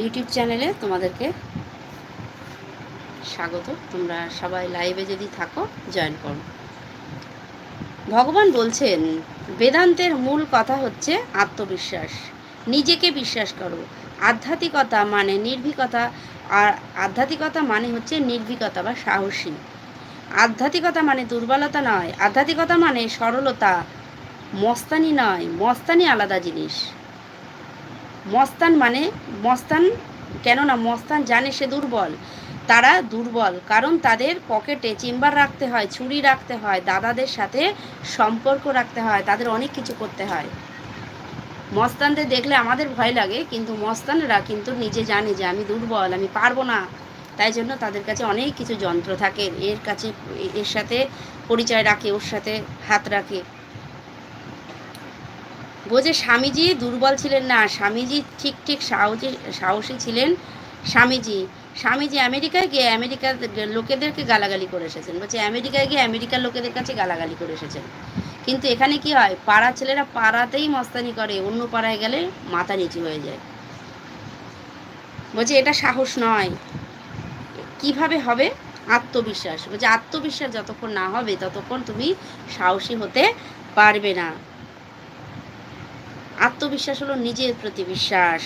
YouTube চ্যানেলে তোমাদেরকে স্বাগত। তোমরা সবাই লাইভে যদি থাকো, জয়েন করো। ভগবান বলছেন, বেদান্তের মূল কথা হচ্ছে আত্মবিশ্বাস। নিজেকে বিশ্বাস করো। আধ্যাত্মিকতা মানে নির্ভীকতা, আর আধ্যাত্মিকতা মানে হচ্ছে নির্ভীকতা বা সাহসী। আধ্যাত্মিকতা মানে দুর্বলতা নয়। আধ্যাত্মিকতা মানে সরলতা। মস্তানি নয়। মস্তানি আলাদা জিনিস। মস্তান মানে মস্তান, কেননা মস্তান জানে সে দুর্বল। তারা দুর্বল, কারণ তাদের পকেটে চেম্বার রাখতে হয়, ছুরি রাখতে হয়, দাদাদের সাথে সম্পর্ক রাখতে হয়, তাদের অনেক কিছু করতে হয়। মস্তানদের দেখলে আমাদের ভয় লাগে, কিন্তু মস্তানরা কিন্তু নিজে জানে যে আমি দুর্বল, আমি পারব না। তাই জন্য তাদের কাছে অনেক কিছু যন্ত্র থাকে। এর কাছে, এর সাথে পরিচয় রাখে, ওর সাথে হাত রাখে। বোঝে স্বামীজি দুর্বল ছিলেন না, স্বামীজি ঠিক ঠিক সাহসী সাহসী ছিলেন স্বামীজি। স্বামীজি আমেরিকায় গিয়ে আমেরিকার লোকেদেরকে গালাগালি করে এসেছেন। বলছে, আমেরিকায় গিয়ে আমেরিকার লোকেদের কাছে গালাগালি করে এসেছেন। কিন্তু এখানে কি হয়? পাড়া ছেলেরা পাড়াতেই মস্তানি করে, অন্য পাড়ায় গেলে মাথা নিচু হয়ে যায়। বলছে, এটা সাহস নয়। কীভাবে হবে? আত্মবিশ্বাস। বলছে, আত্মবিশ্বাস যতক্ষণ না হবে, ততক্ষণ তুমি সাহসী হতে পারবে না। আত্মবিশ্বাস হলো নিজের প্রতি বিশ্বাস।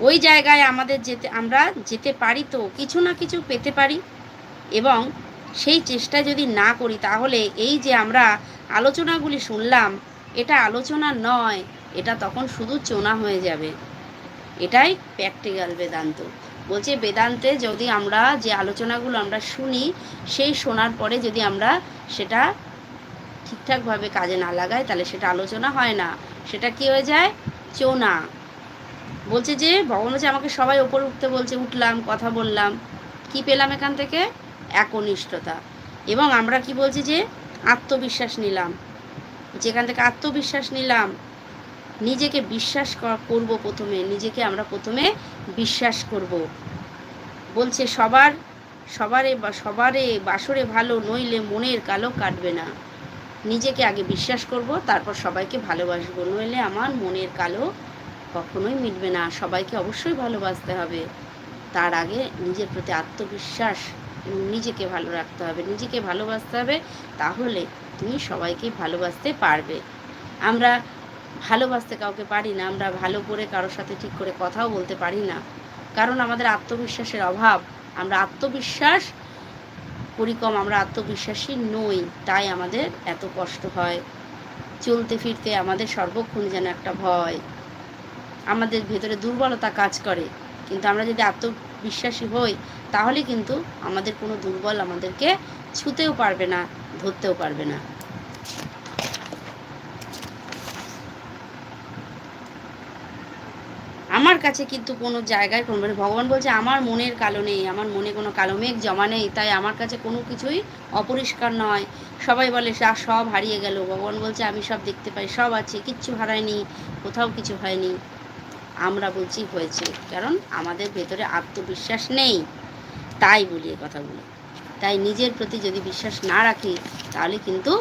ওই জায়গায় আমাদের যেতে, আমরা যেতে পারি তো, কিছু না কিছু পেতে পারি এবং সেই চেষ্টা যদি না করি, তাহলে এই যে আমরা আলোচনাগুলি শুনলাম, এটা আলোচনা নয়, এটা তখন শুধু চোনা হয়ে যাবে। এটাই প্র্যাকটিক্যাল বেদান্ত। বলছে, বেদান্তে যদি আমরা যে আলোচনাগুলো আমরা শুনি, সেই শোনার পরে যদি আমরা সেটা ঠিকঠাকভাবে কাজে না লাগাই তাহলে সেটা আলোচনা হয় না। সেটা কি হয়ে যায়? চোনা বলছে যে, ভগবান হচ্ছে আমাকে সবাই ওপরে উঠতে বলছে, উঠলাম, কথা বললাম। কি পেলাম এখান থেকে? একনিষ্ঠতা। এবং আমরা কি বলছি যে, আত্মবিশ্বাস নিলাম। যেখান থেকে আত্মবিশ্বাস নিলাম। নিজেকে বিশ্বাস করব প্রথমে। নিজেকে আমরা প্রথমে বিশ্বাস করব। বলছে, সবার, সবারে বা, সবারে বাসরে ভালো, নইলে মনের কালো কাটবে না। নিজেকে আগে বিশ্বাস করব, তারপর সবাইকে ভালোবাসবো। নইলে আমার মনের কালো কখনোই মিটবে না, সবাইকে অবশ্যই ভালোবাসতে হবে। তার আগে নিজের প্রতি আত্মবিশ্বাস নিজেকে ভালো রাখতে হবে। নিজেকে ভালোবাসতে হবে, তাহলে তুমি সবাইকে ভালোবাসতে পারবে। আমরা ভালোবাসতে কাউকে পারি না, আমরা ভালো করে কারোর সাথে ঠিক করে কথাও বলতে পারি না। কারণ আমাদের আত্মবিশ্বাসের অভাব। আমরা আত্মবিশ্বাস পরিকম, আমরা আত্মবিশ্বাসী নই, তাই আমাদের এত কষ্ট হয়। চলতে ফিরতে আমাদের সর্বক্ষণ যেন একটা ভয়। আমাদের ভেতরে দুর্বলতা কাজ করে, কিন্তু আমরা যদি আত্মবিশ্বাসী হই, তাহলে কিন্তু আমাদের কোনো দুর্বল আমাদেরকে ছুতেও পারবে না, ধরতেও পারবে না। আমার কাছে কিন্তু কোনো জায়গায় কোনো মানে ভগবান বলছে, আমার মনের কালো নেই, আমার মনে কোনো কালো মেঘ জমা নেই, তাই আমার কাছে কোনো কিছুই অপরিষ্কার নয়। সবাই বলে, যা, সব হারিয়ে গেল। ভগবান বলছে, আমি সব দেখতে পাই, সব আছে, কিচ্ছু হারায়নি, কোথাও কিছু হয়নি। আমরা বলছি, হয়েছে, কারণ আমাদের ভেতরে আত্মবিশ্বাস নেই। তাই বলি এ কথাগুলো। তাই নিজের প্রতি যদি বিশ্বাস না রাখি, তাহলে কিন্তু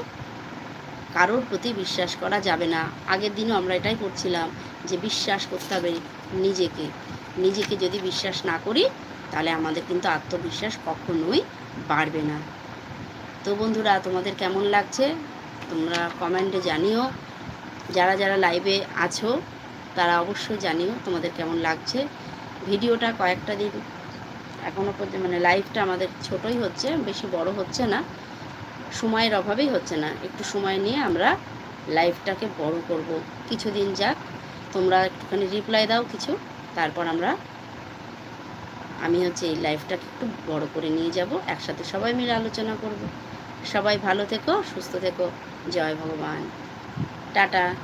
কারোর প্রতি বিশ্বাস করা যাবে না। আগের দিনও আমরা এটাই করছিলাম, যে বিশ্বাস করতে হবে নিজেকে। নিজেকে যদি বিশ্বাস না করি, তাহলে আমাদের কিন্তু আত্মবিশ্বাস কখনোই বাড়বে না। তো বন্ধুরা, তোমাদের কেমন লাগছে? তোমরা কমেন্টে জানিও। যারা যারা লাইভে আছো, তারা অবশ্যই জানিও তোমাদের কেমন লাগছে। ভিডিওটা কয়েকটা দিন এখনও পর্যন্ত মানে লাইভটা আমাদের ছোটই হচ্ছে, বেশি বড় হচ্ছে না। সময়ের অভাবেই হচ্ছে না। একটু সময় নিয়ে আমরা লাইভটাকে বড় করব। কিছুদিন যাক তোমরা একটুখানি রিপ্লাই দাও কিছু। তারপর আমরা, আমি হচ্ছে এই লাইফটাকে একটু বড় করে নিয়ে যাব। একসাথে সবাই মিলে আলোচনা করব। সবাই ভালো থেকো, সুস্থ থেকো। জয় ভগবান। টাটা।